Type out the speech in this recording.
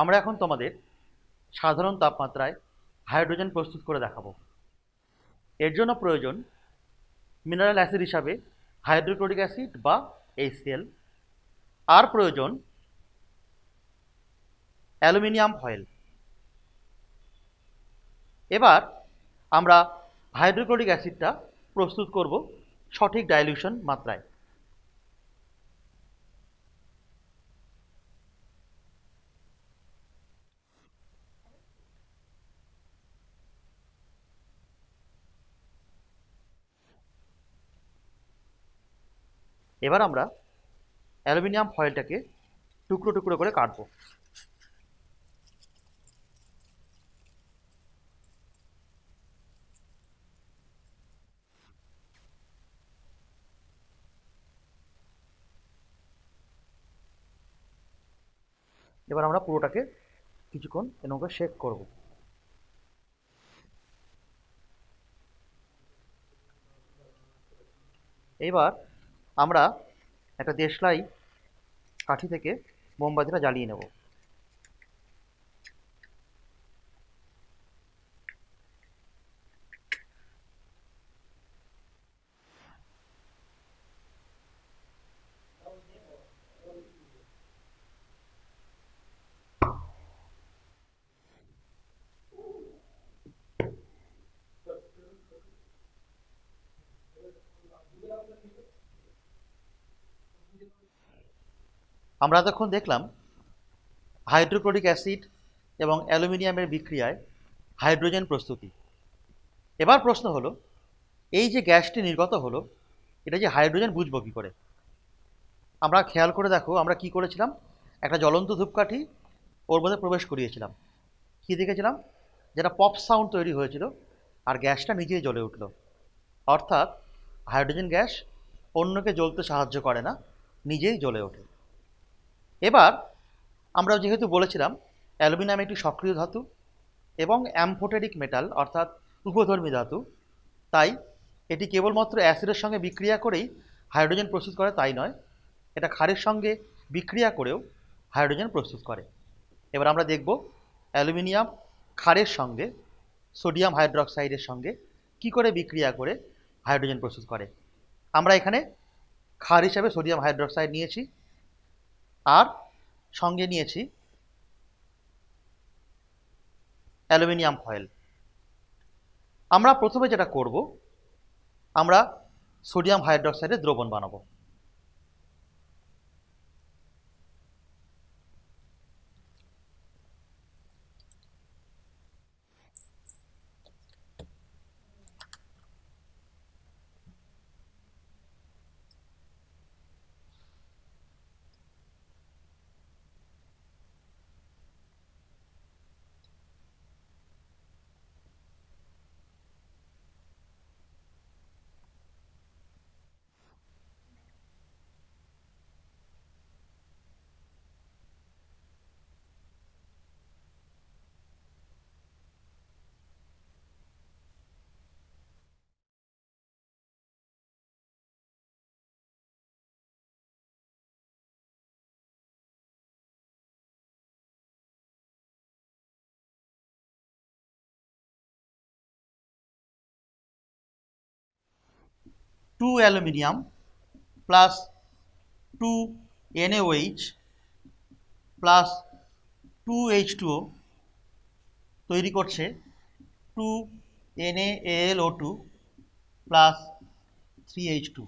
আমরা এখন তোমাদের সাধারণ তাপমাত্রায় হাইড্রোজেন প্রস্তুত করে দেখাবো। এর জন্য প্রয়োজন মিনারেল অ্যাসিড হিসাবে হাইড্রোক্লোরিক অ্যাসিড বা এইচসিএল আর প্রয়োজন অ্যালুমিনিয়াম ফয়েল এবার আমরা হাইড্রোক্লোরিক অ্যাসিডটা প্রস্তুত করব সঠিক ডাইলিউশন মাত্রায়। এবার আমরা অ্যালুমিনিয়াম ফয়েলটাকে টুকরো টুকরো করে কাটবো। এবার আমরা পুরোটাকে কিছুক্ষণ এরকম শেক করব। এবার আমরা একটা দেশলাই কাঠি থেকে মোমবাতিটা জ্বালিয়ে নেব। আমরা এতক্ষণ দেখলাম হাইড্রোক্লোরিক অ্যাসিড এবং অ্যালুমিনিয়ামের বিক্রিয়ায় হাইড্রোজেন প্রস্তুতি, এবার প্রশ্ন হলো, এই যে গ্যাসটি নির্গত হলো, এটা যে হাইড্রোজেন বুঝব কী করে? আমরা খেয়াল করে দেখো, আমরা কি করেছিলাম? একটা জ্বলন্ত ধূপকাঠি ওর মধ্যে প্রবেশ করিয়েছিলাম। কি দেখেছিলাম? যেটা পপ সাউন্ড তৈরি হয়েছিল আর গ্যাসটা নিজেই জ্বলে উঠল। অর্থাৎ হাইড্রোজেন গ্যাস অন্যকে জ্বলতে সাহায্য করে না নিজেই জ্বলে ওঠে। এবার আমরা যেহেতু বলেছিলাম, অ্যালুমিনিয়াম একটি সক্রিয় ধাতু এবং অ্যাম্ফোটেরিক মেটাল, অর্থাৎ উপধর্মী ধাতু, তাই এটি কেবলমাত্র অ্যাসিডের সঙ্গে বিক্রিয়া করেই হাইড্রোজেন প্রস্তুত করে, তাই নয়, এটা ক্ষারের সঙ্গে বিক্রিয়া করেও হাইড্রোজেন প্রস্তুত করে। এবার আমরা দেখব অ্যালুমিনিয়াম ক্ষারের সঙ্গে, সোডিয়াম হাইড্রোক্সাইডের সঙ্গে কি করে বিক্রিয়া করে হাইড্রোজেন প্রস্তুত করে। আমরা এখানে ক্ষার হিসাবে সোডিয়াম হাইড্রোক্সাইড নিয়েছি আর সঙ্গে নিয়েছি অ্যালুমিনিয়াম ফয়েল। আমরা প্রথমে যেটা করব, আমরা সোডিয়াম হাইড্রোক্সাইডের দ্রবণ বানাবো। Two aluminium plus two N A O H plus two H two O তৈরি করছে two N A L O two plus three H two